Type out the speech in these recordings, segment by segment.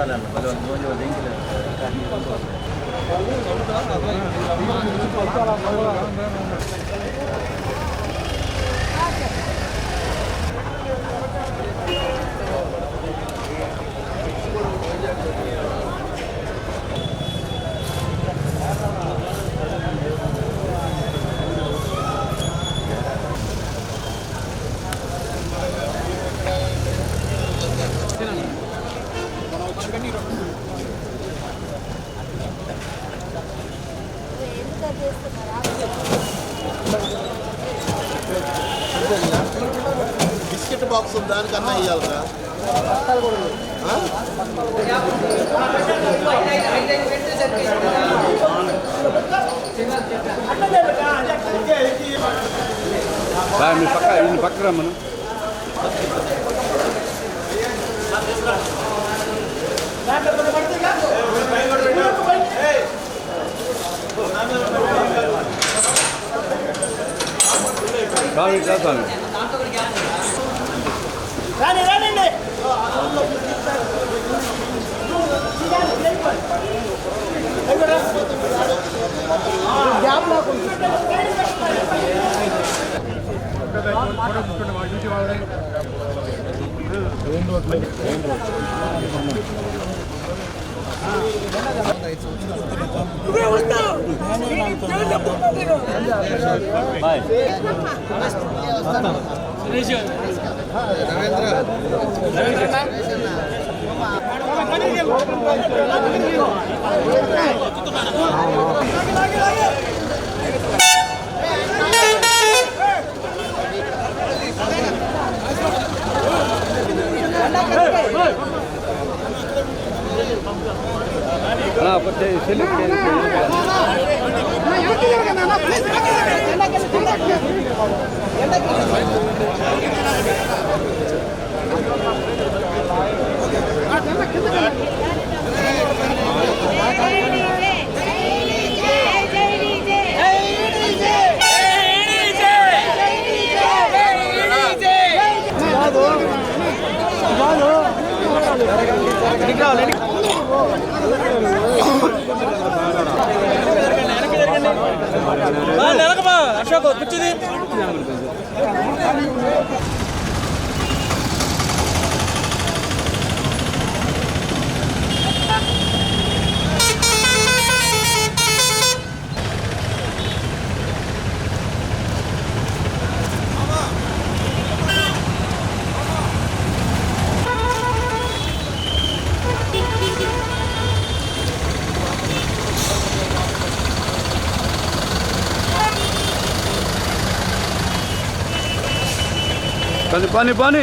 സ്ഥലമാണ് പല ഒന്നുപോലും ഒതുങ്ങില്ല കാരണം బాక్స్ దానికన్నా ఇవ్వాలిరా బాయ్ మీ పక్క ఈయన పక్క రమ్మను స్వామి ఇట్లా స్వామి బాయ్ అలా ఒకటి సెలెక్ట్ కింద పని పని పని.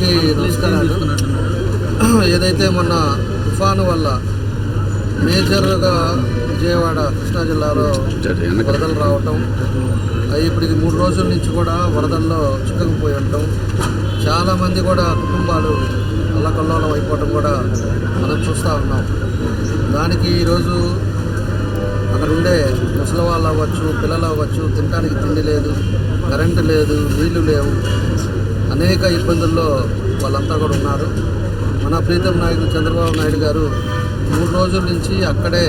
అందరికీ నమస్కారాలు ఏదైతే మొన్న తుఫాను వల్ల మేజర్గా విజయవాడ కృష్ణా జిల్లాలో వరదలు రావటం అవి ఇప్పటికి మూడు రోజుల నుంచి కూడా వరదల్లో చిక్కుకుపోయి ఉండటం చాలామంది కూడా కుటుంబాలు అల్లకల్లోలం అయిపోవటం కూడా మనం చూస్తూ ఉన్నాం. దానికి ఈరోజు అక్కడ ఉండే ముసలి వాళ్ళు అవ్వచ్చు పిల్లలు అవ్వచ్చు తినడానికి తిండి లేదు కరెంటు లేదు నీళ్ళు లేవు. అనేక ఇబ్బందుల్లో వాళ్ళంతా కూడా ఉన్నారు. మన ప్రీతం నాయకుడు చంద్రబాబు నాయుడు గారు మూడు రోజుల నుంచి అక్కడే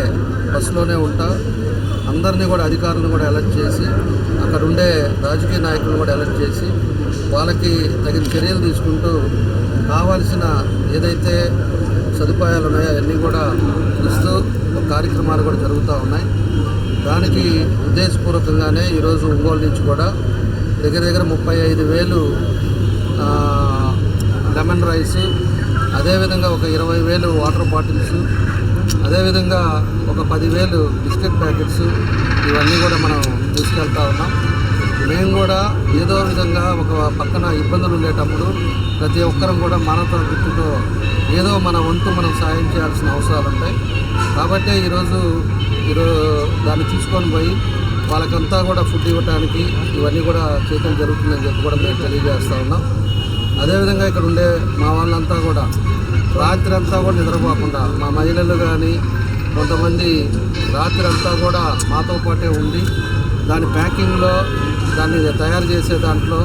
బస్సులోనే ఉంటా. అందరినీ కూడా అధికారులను కూడా అలర్ట్ చేసి అక్కడ ఉండే రాజకీయ నాయకులను కూడా అలర్ట్ చేసి వాళ్ళకి తగిన చర్యలు తీసుకుంటూ కావాల్సిన ఏదైతే సదుపాయాలు ఉన్నాయో అవన్నీ కూడా ఇస్తూ కార్యక్రమాలు కూడా జరుగుతూ ఉన్నాయి. దానికి ఉద్దేశపూర్వకంగానే ఈరోజు ఒంగోలు నుంచి కూడా దగ్గర దగ్గర ముప్పై ఐదు వేలు లెమన్ రైస్ అదేవిధంగా ఒక ఇరవై వేలు వాటర్ బాటిల్స్ అదేవిధంగా ఒక పదివేలు బిస్కెట్ ప్యాకెట్స్ ఇవన్నీ కూడా మనం తీసుకెళ్తా ఉన్నాం. మేము కూడా ఏదో విధంగా ఒక పక్కన ఇబ్బందులు ఉండేటప్పుడు ప్రతి ఒక్కరం కూడా మనతో గుర్తుతో ఏదో మన వంతు మనం సాయం చేయాల్సిన అవసరాలు ఉంటాయి. కాబట్టి ఈరోజు ఈరోజు దాన్ని తీసుకొని పోయి వాళ్ళకంతా కూడా ఫుడ్ ఇవ్వడానికి ఇవన్నీ కూడా చేయడం జరుగుతుందని చెప్పి కూడా మేము తెలియజేస్తూ ఉన్నాం. అదేవిధంగా ఇక్కడ ఉండే మా వాళ్ళంతా కూడా రాత్రి అంతా కూడా నిద్రపోకుండా మా మహిళలు కానీ కొంతమంది రాత్రి అంతా కూడా మాతో పాటే ఉండి దాని ప్యాకింగ్లో దాన్ని తయారు చేసే దాంట్లో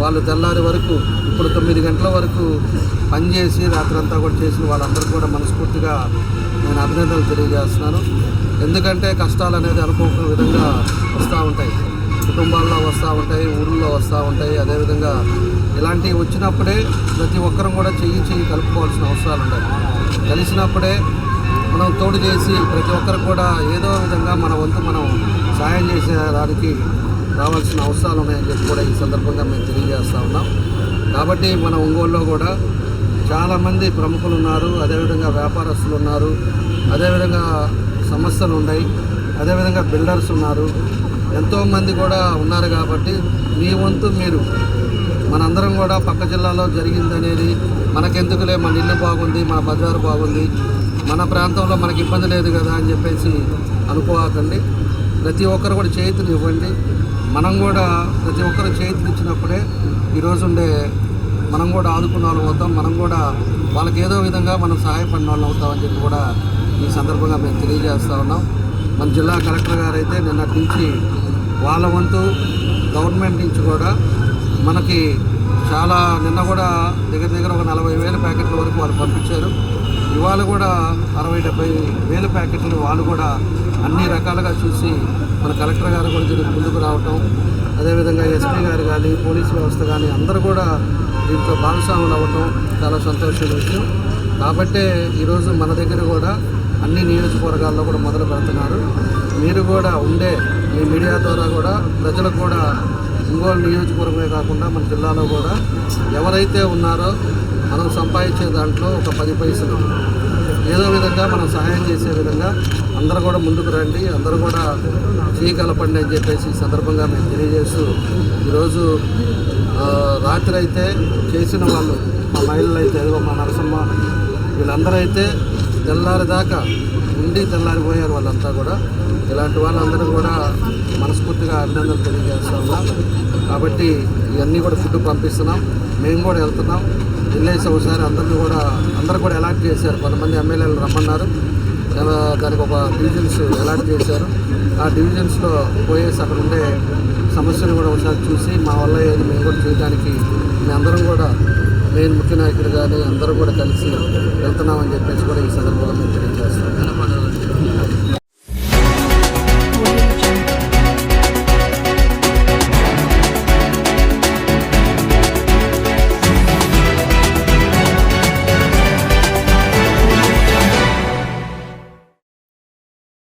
వాళ్ళు తెల్లారి వరకు ఇప్పుడు తొమ్మిది గంటల వరకు పనిచేసి రాత్రి అంతా కూడా చేసిన వాళ్ళందరికీ కూడా మనస్ఫూర్తిగా నేను అభినందనలు తెలియజేస్తున్నాను. ఎందుకంటే కష్టాలు అనేది అనుకోని విధంగా వస్తూ ఉంటాయి. కుటుంబాల్లో వస్తూ ఉంటాయి ఊళ్ళో వస్తూ ఉంటాయి. అదేవిధంగా ఇలాంటివి వచ్చినప్పుడే ప్రతి ఒక్కరం కూడా చెయ్యి చెయ్యి కలుపుకోవాల్సిన అవసరాలు ఉంటాయి కలిసినప్పుడే మనం తోడు చేసి ప్రతి ఒక్కరు కూడా ఏదో విధంగా మన వంతు మనం సాయం చేసేదానికి రావాల్సిన అవసరాలు ఉన్నాయని చెప్పి కూడా ఈ సందర్భంగా మేము తెలియజేస్తూ ఉన్నాం. కాబట్టి మన ఒంగోలులో కూడా చాలామంది ప్రముఖులు ఉన్నారు అదేవిధంగా వ్యాపారస్తులు ఉన్నారు అదేవిధంగా సమస్యలు ఉన్నాయి అదేవిధంగా బిల్డర్స్ ఉన్నారు ఎంతోమంది కూడా ఉన్నారు కాబట్టి మీ వంతు మీరు మనందరం కూడా పక్క జిల్లాలో జరిగిందనేది మనకెందుకులే మన ఇల్లు బాగుంది మన బజారు బాగుంది మన ప్రాంతంలో మనకి ఇబ్బంది లేదు కదా అని చెప్పేసి అనుకోకండి ప్రతి ఒక్కరు కూడా చేతులు ఇవ్వండి. మనం కూడా ప్రతి ఒక్కరు చేతులు ఇచ్చినప్పుడే ఈరోజు ఉండే మనం కూడా ఆదుకున్న వాళ్ళు అవుతాం. మనం కూడా వాళ్ళకి ఏదో విధంగా మనం సహాయపడిన వాళ్ళు అవుతామని చెప్పి కూడా ఈ సందర్భంగా మేము తెలియజేస్తూ ఉన్నాం. మన జిల్లా కలెక్టర్ గారు అయితే నిన్నటి నుంచి వాళ్ళ వంతు గవర్నమెంట్ నుంచి కూడా మనకి చాలా నిన్న కూడా దగ్గర దగ్గర ఒక నలభై వేల ప్యాకెట్ల వరకు వాళ్ళు పంపించారు. ఇవాళ కూడా అరవై డెబ్బై వేల ప్యాకెట్లు వాళ్ళు కూడా అన్ని రకాలుగా చూసి మన కలెక్టర్ గారు కూడా దీనికి ముందుకు రావటం అదేవిధంగా ఎస్పీ గారు కానీ పోలీస్ వ్యవస్థ కానీ అందరూ కూడా దీంట్లో భాగస్వాములు అవ్వటం చాలా సంతోషమైన విషయం. కాబట్టే ఈరోజు మన దగ్గర కూడా అన్ని నియోజకవర్గాల్లో కూడా మొదలు పెడుతున్నారు. మీరు కూడా ఉండే మీ మీడియా ద్వారా కూడా ప్రజలకు కూడా ఒంగోలు నియోజకవర్గమే కాకుండా మన జిల్లాలో కూడా ఎవరైతే ఉన్నారో మనం సంపాదించే దాంట్లో ఒక పది పైసలు. ఏదో విధంగా మనం సహాయం చేసే విధంగా అందరూ కూడా ముందుకు రండి అందరూ కూడా చేయగలపండి అని చెప్పేసి ఈ సందర్భంగా మేము తెలియజేస్తూ ఈరోజు రాత్రి అయితే చేసిన వాళ్ళు మా మహిళలు అయితే ఏదో మా నరసమ్మ వీళ్ళందరూ అయితే తెల్లారి దాకా ఉండి తెల్లారిపోయారు వాళ్ళంతా కూడా. ఇలాంటి వాళ్ళందరూ కూడా మనస్ఫూర్తిగా అభినందనలు తెలియజేస్తున్నాం. కాబట్టి ఇవన్నీ కూడా ఫుడ్ పంపిస్తున్నాం. మేము కూడా వెళ్తున్నాం. వెళ్ళేసి ఒకసారి అందరినీ కూడా అందరూ కూడా అలాట్ చేశారు. కొంతమంది ఎమ్మెల్యేలు రమ్మన్నారు. చాలా దానికి ఒక డివిజన్స్ అలాట్ చేశారు. ఆ డివిజన్స్లో పోయేసి అక్కడ ఉండే సమస్యలు కూడా ఒకసారి చూసి మా వల్ల ఏది మేము కూడా చేయడానికి మేమందరం అందరం కూడా మెయిన్ ముఖ్య నాయకుడు కానీ అందరూ కూడా కలిసి వెళ్తున్నామని చెప్పేసి కూడా ఈ సందర్భంగా మేము తెలియజేస్తాం